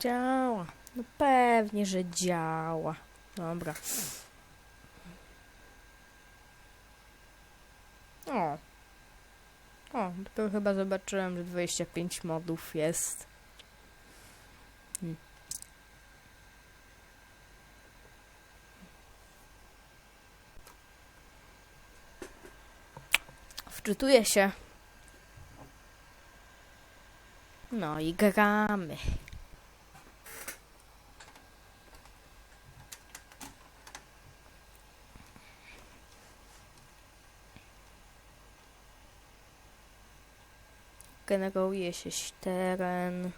Działa. No pewnie, że działa. Dobra. O. O, dopiero chyba zobaczyłem, że 25 modów jest. Hmm. Wczytuję się. No i gramy. Generuje się teren.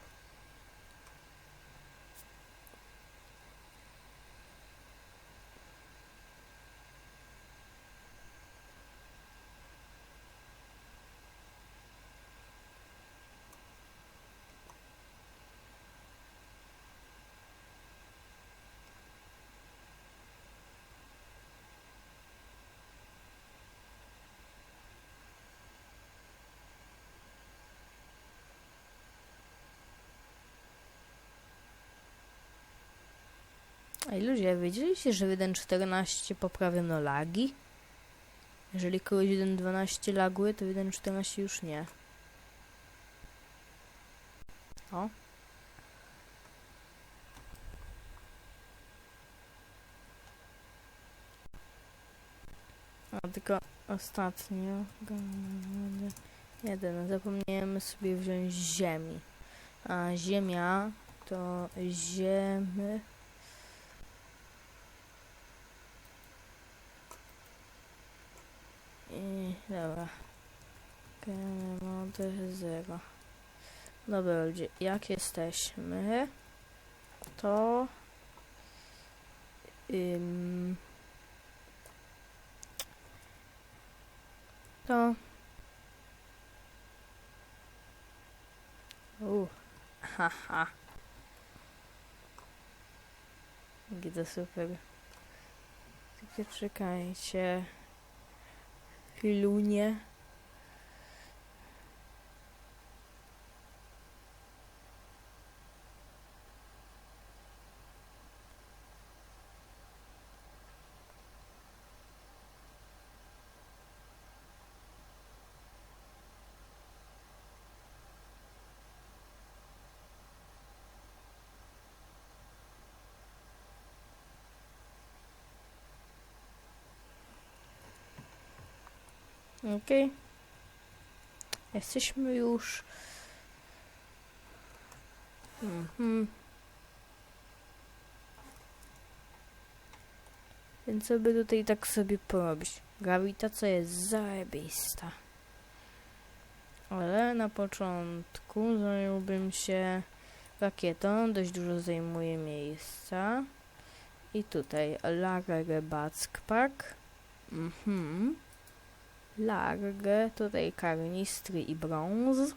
Ej ludzie, wiedzieliście, że 1.14 poprawiono lagi? Jeżeli kogoś 1.12 laguje, to 1.14 już nie. O. A tylko ostatnio. Jeden. Zapomniałem sobie wziąć ziemi. A ziemia to ziemy. Dobra. Mody 0. Dobra ludzie, jak jesteśmy, to ym, to u haha Gdzie super tylko czekajcie Люня. Okej. Jesteśmy już. Mhm. Więc by tutaj tak sobie porobić? Grawitacja jest zajebista. Ale na początku zająłbym się rakietą. Dość dużo zajmuje miejsca. I tutaj Large Back Park. Mhm largę, tutaj karnistry i brąz.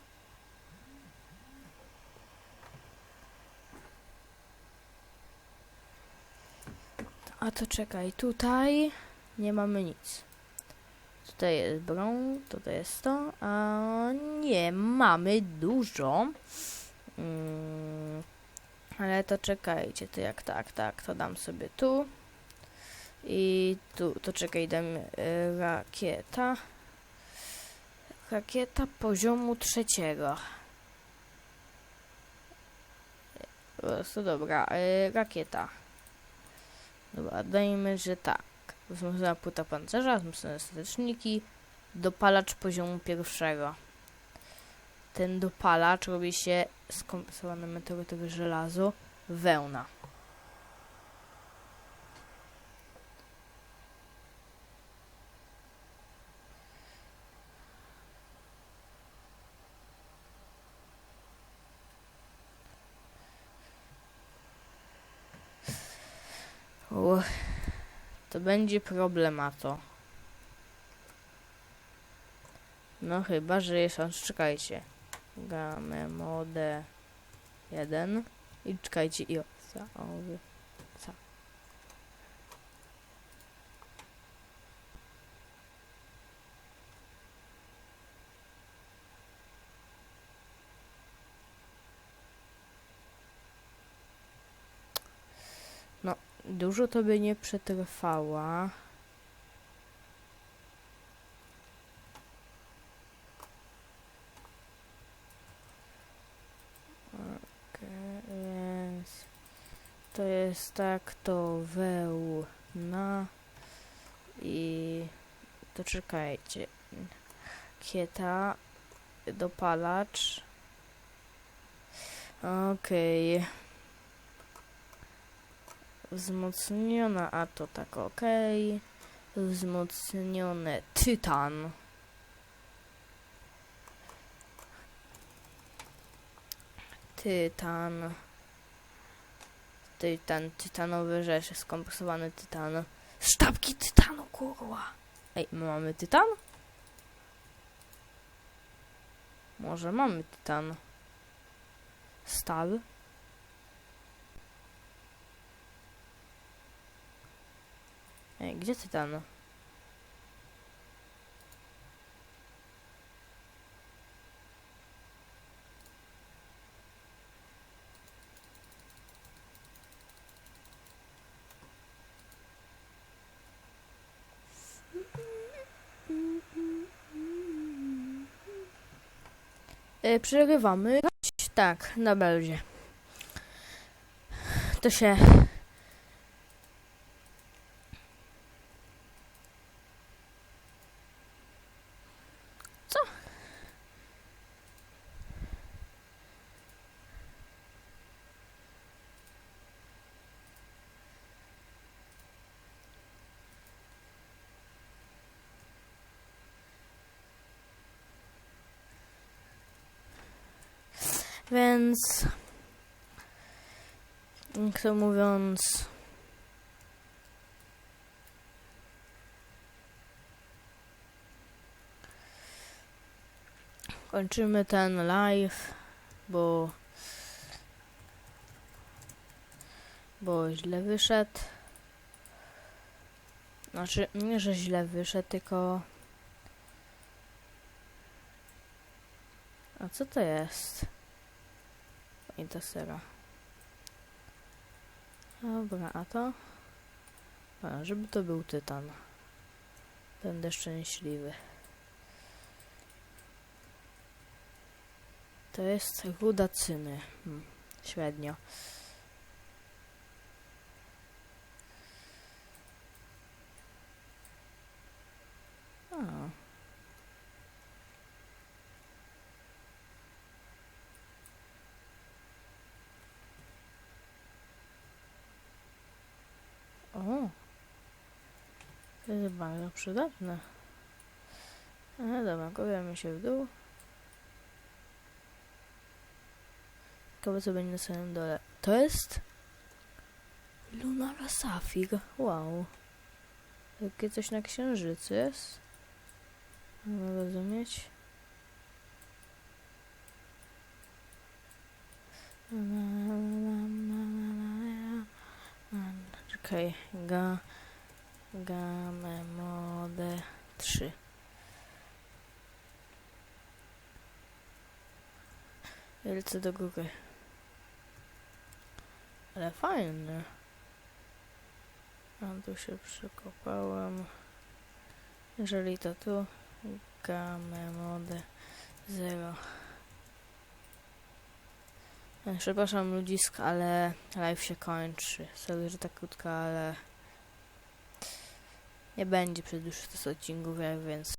A to czekaj, tutaj nie mamy nic. Tutaj jest brąz, tutaj jest to, a nie, mamy dużo. Mm, ale to czekajcie, to jak tak, tak, to dam sobie tu. I tu, to czekaj, dam y, rakieta. Rakieta poziomu trzeciego. Po prostu dobra, y, rakieta. Dobra, dajmy, że tak. Wzmocniona płyta pancerza, wzmocnione stateczniki, dopalacz poziomu pierwszego. Ten dopalacz robi się skompresowane meteorytowe żelazo, wełna. Uch, to będzie problemato. No chyba, że jest on, czekajcie. Gamę mode 1 i czekajcie i o, za, owy, za. Dużo to by nie przetrwała. To jest tak to wełna i to czekajcie. Kieta, dopalacz. Okej. Wzmocniona, a to tak okej. Wzmocnione tytan. Tytan. Tytan, tytanowe rzeczy, skompensowany tytan. Sztabki tytanu, kurwa. Ej, my mamy tytan? Może mamy tytan. Stal. Ej, gdzie tytan? E, Przegrywamy. Tak, na będzie. To się. Co? Więc. Jak to mówiąc. Kończymy ten live, bo. Bo źle wyszedł. Znaczy, nie, że źle wyszedł, tylko. A co to jest? I to sera. Dobra, a to? A, żeby to był tytan. Będę szczęśliwy. To jest ruda cyny. Hmm, średnio. A. O. To jest bardzo przydatne. No dobra, kopiamy się w dół. Ciekawe co będzie na samym dole. To jest... Lunara Safir. Wow. Takie coś na księżycu jest. Mam rozumieć. Czekaj, ga, game mode 3. Wielce do góry. Ale fajny. A tu się przekopałem. Jeżeli to tu, game mode 0. E, Przepraszam ludzisk, ale live się kończy. Sorry, że tak krótko, ale nie będzie przez dłuższy czas odcinków, jak więc